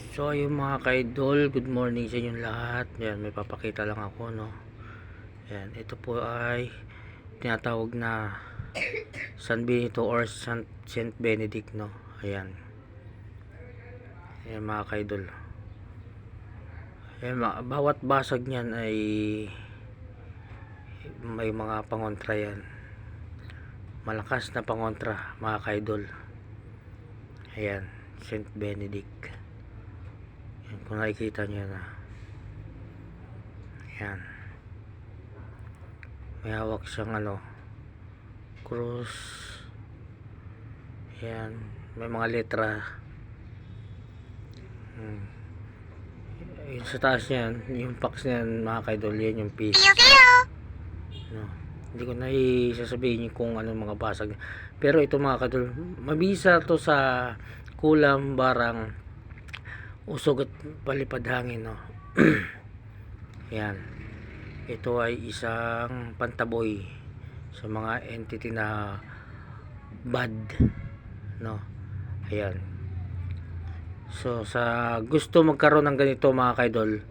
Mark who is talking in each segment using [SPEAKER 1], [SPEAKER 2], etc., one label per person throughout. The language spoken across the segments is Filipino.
[SPEAKER 1] So ayun mga kaidol, good morning sa inyong lahat. Yan, may papakita lang ako no. Yan, ito po ay tinatawag na San Benito or San Saint Benedict no. Ayan. Ayan mga kaidol. Ayan, bawat basag niyan ay may mga pangontra yan. Malakas na pangontra mga kaidol. Ayan, Saint Benedict. Kung nakikita nyo na. Yan. May hawak siyang ano, cross. Yan. May mga letra. Hmm. Yung sa taas niyan, yung box niyan, mga kaidol, yan yung piece. No. Hindi ko na isasabihin kung ano mga basag. Pero ito mga kadol, mabisa to sa kulam, barang, usog at palipad hangin. No? Yan. Ito ay isang pantaboy sa mga entity na bad. No? Ayan. So, sa gusto magkaroon ng ganito mga kaidol,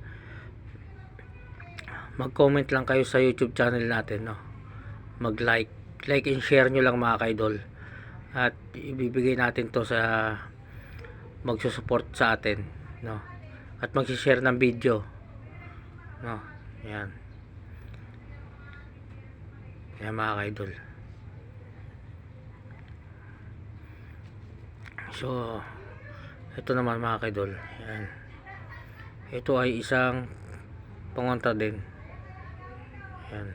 [SPEAKER 1] mag-comment lang kayo sa YouTube channel natin, no? Mag-like, like and share nyo lang mga kaidol. At ibibigay natin to sa magsusupport sa atin, no? At mag-share ng video, no? Yan. Yan mga kaidol. So, ito naman mga kaidol. Yan. Ito ay isang pangontra din. Yan.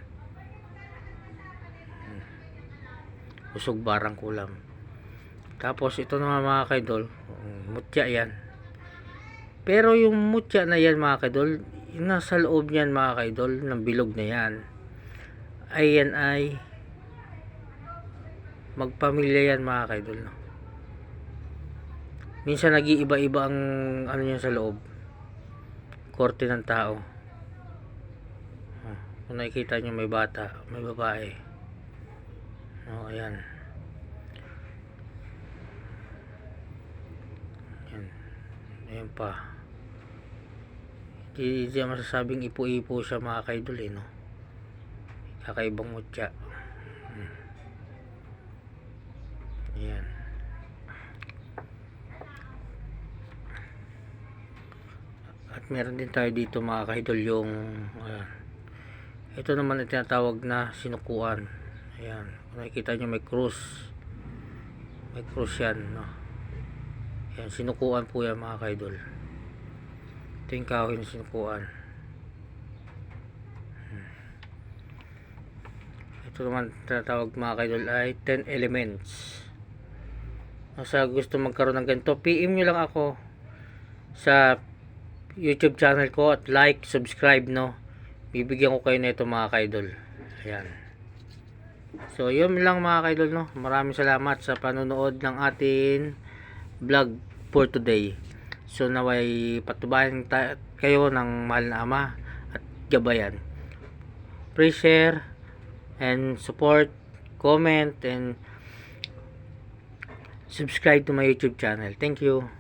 [SPEAKER 1] Hmm. Usog barang kulam. Tapos ito naman mga kaidol, mutya yan. Pero yung mutya na yan mga kaidol, nasa loob niyan mga kaidol, ng bilog na yan, ay yan ay magpamilya yan mga kaidol. No? Minsan nag-iiba-iba ang ano niya sa loob. Korte ng tao. Kung nakikita nyo may bata, may babae. No, ayan. Ayan. Ayan pa. Hindi, hindi masasabing ipo-ipo siya mga kaidol eh, no? Kakaibang mutya. Hmm. Ayan. At meron din tayo dito mga kaidol yung ayan. ito naman ang tinatawag na sinukuan. Ayan. Nakikita nyo may cross. May cross yan. No? Ayan. Sinukuan po yan mga kaidol. Ito yung kahoy na sinukuan. Hmm. Ito naman tinatawag mga kaidol ay 10 elements. Sa gusto magkaroon ng ganito, PM nyo lang ako sa YouTube channel ko at like, subscribe no. Bibigyan ko kayo nito mga kaidol. Ayan. So, yun lang mga kaidol no. Maraming salamat sa panonood ng ating vlog for today. So, naway patubayan kayo ng mahal na ama at gabayan. Please share and support, comment and subscribe to my YouTube channel. Thank you.